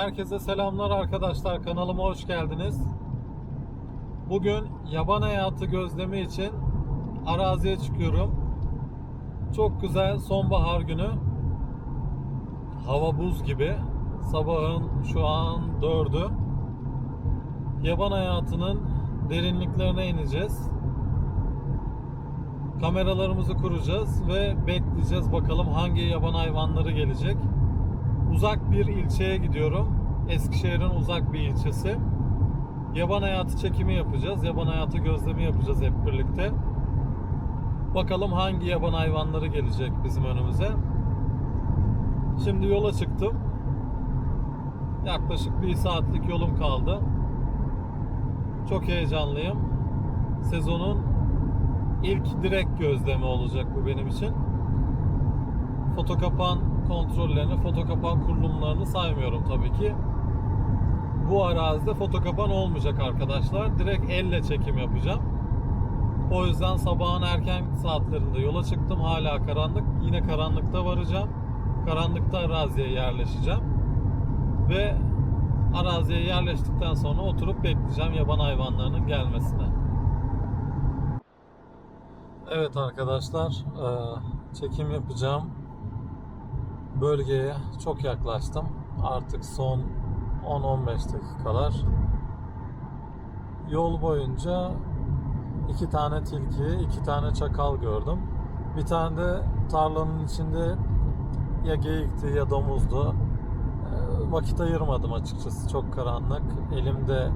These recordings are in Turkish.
Herkese selamlar arkadaşlar. Kanalıma hoş geldiniz. Bugün yaban hayatı gözlemi için araziye çıkıyorum. Çok güzel sonbahar günü. Hava buz gibi. Sabahın şu an dördü. Yaban hayatının derinliklerine ineceğiz. Kameralarımızı kuracağız ve bekleyeceğiz bakalım hangi yaban hayvanları gelecek. Uzak bir ilçeye gidiyorum. Eskişehir'in uzak bir ilçesi. Yaban hayatı çekimi yapacağız. Yaban hayatı gözlemi yapacağız hep birlikte. Bakalım hangi yaban hayvanları gelecek bizim önümüze. Şimdi yola çıktım. Yaklaşık bir saatlik yolum kaldı. Çok heyecanlıyım. Sezonun ilk direkt gözlemi olacak bu benim için. Fotokapan kontrollerini, fotokapan kurulumlarını saymıyorum tabii ki. Bu arazide fotokapan olmayacak arkadaşlar. Direkt elle çekim yapacağım. O yüzden sabahın erken saatlerinde yola çıktım. Hala karanlık. Yine karanlıkta varacağım. Karanlıkta araziye yerleşeceğim. Ve araziye yerleştikten sonra oturup bekleyeceğim yaban hayvanlarının gelmesine. Evet arkadaşlar, eee, çekim yapacağım bölgeye çok yaklaştım. Artık son 10-15 dakikalar. Yol boyunca iki tane tilki, iki tane çakal gördüm. Bir tane de tarlanın içinde ya geyikti ya domuzdu. Eee, Vakit ayırmadım açıkçası. Çok karanlık. Elimde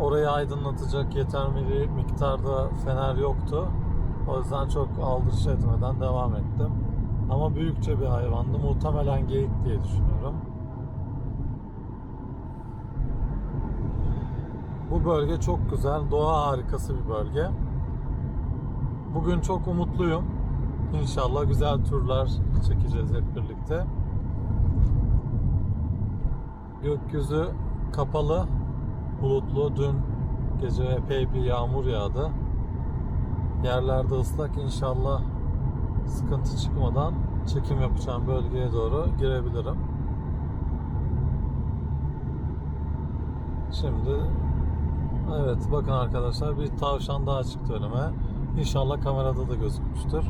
orayı aydınlatacak yeterli miktarda fener yoktu. O yüzden çok aldırış etmeden devam ettim. Ama büyükçe bir hayvandı. Muhtemelen geyik diye düşünüyorum. Bu bölge çok güzel. Doğa harikası bir bölge. Bugün çok umutluyum. İnşallah güzel turlar çekeceğiz hep birlikte. Gökyüzü kapalı, bulutlu. Dün gece epey bir yağmur yağdı. Yerlerde ıslak. İnşallah sıkıntı çıkmadan çekim yapacağım bölgeye doğru girebilirim. Şimdi evet bakın arkadaşlar bir tavşan daha çıktı önüme. İnşallah kamerada da gözükmüştür.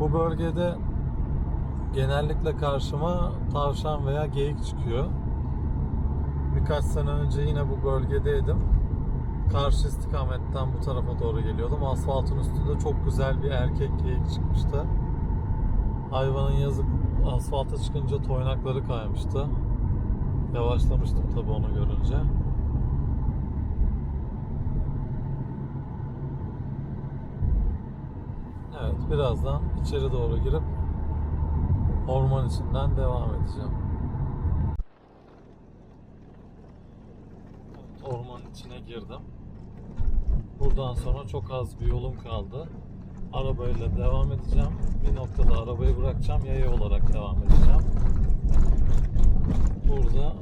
Bu bölgede genellikle karşıma tavşan veya geyik çıkıyor. Birkaç sene önce yine bu bölgedeydim. Karşı istikametten bu tarafa doğru geliyordum. Asfaltın üstünde çok güzel bir erkek geyik çıkmıştı. Hayvanın yazık asfalta çıkınca toynakları kaymıştı. Yavaşlamıştım tabii onu görünce. Evet, birazdan içeri doğru girip orman içinden devam edeceğim. Ormanın içine girdim. Buradan sonra çok az bir yolum kaldı. Arabayla devam edeceğim. Bir noktada arabayı bırakacağım. Yaya olarak devam edeceğim. Burada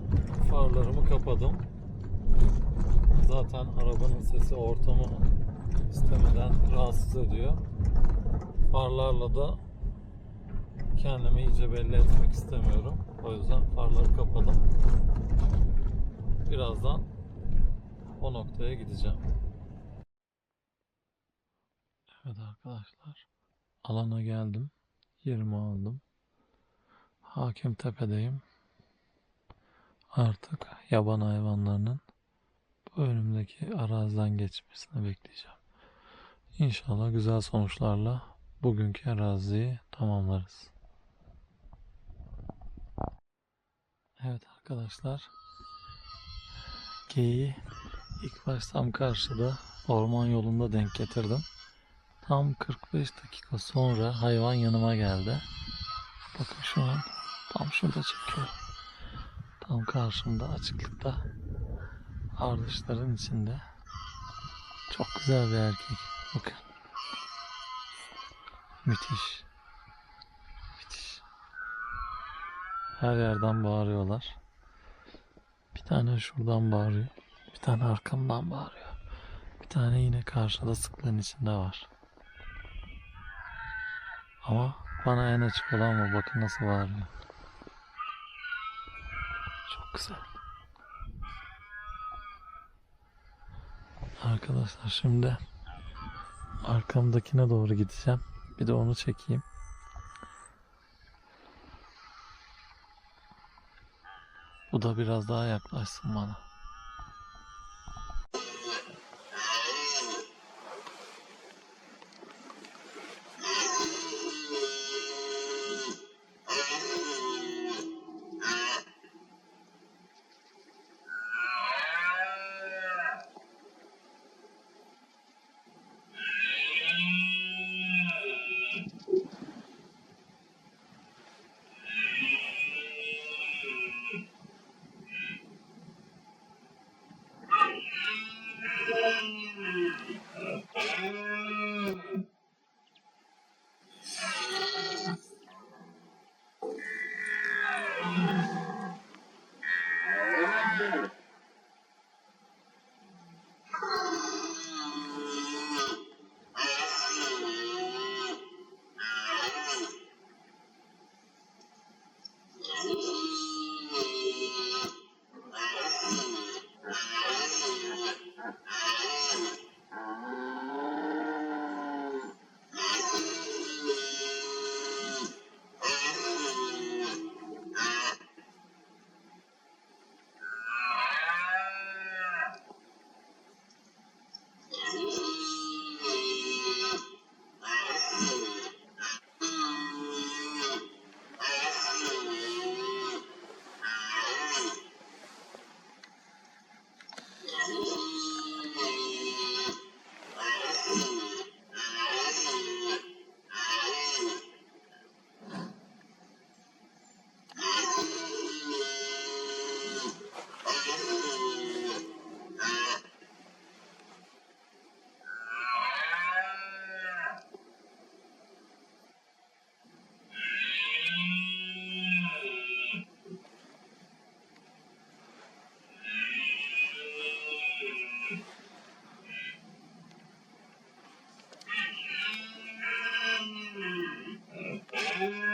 farlarımı kapadım. Zaten arabanın sesi ortamı istemeden rahatsız ediyor. Farlarla da kendimi iyice belli etmek istemiyorum. O yüzden farları kapadım. Birazdan o noktaya gideceğim. Evet arkadaşlar. Alana geldim. Yerimi aldım. Hakim Tepe'deyim. Artık yaban hayvanlarının bu önümdeki araziden geçmesini bekleyeceğim. İnşallah güzel sonuçlarla bugünkü araziyi tamamlarız. Evet arkadaşlar. Geyiği ilk baş tam karşıda orman yolunda denk getirdim. Tam 45 dakika sonra hayvan yanıma geldi. Bakın şu an tam şurada çekiyor. Tam karşımda açıklıkta. Ardışların içinde. Çok güzel bir erkek. Bakın. Müthiş. Müthiş. Her yerden bağırıyorlar. Bir tane şuradan bağırıyor. Bir tane arkamdan bağırıyor. Bir tane yine karşıda sıklığın içinde var. Ama bana en açık olan bu. Bakın nasıl bağırıyor. güzel. Arkadaşlar şimdi arkamdakine doğru gideceğim. Bir de onu çekeyim. Bu da biraz daha yaklaşsın bana. Yeah. Yeah.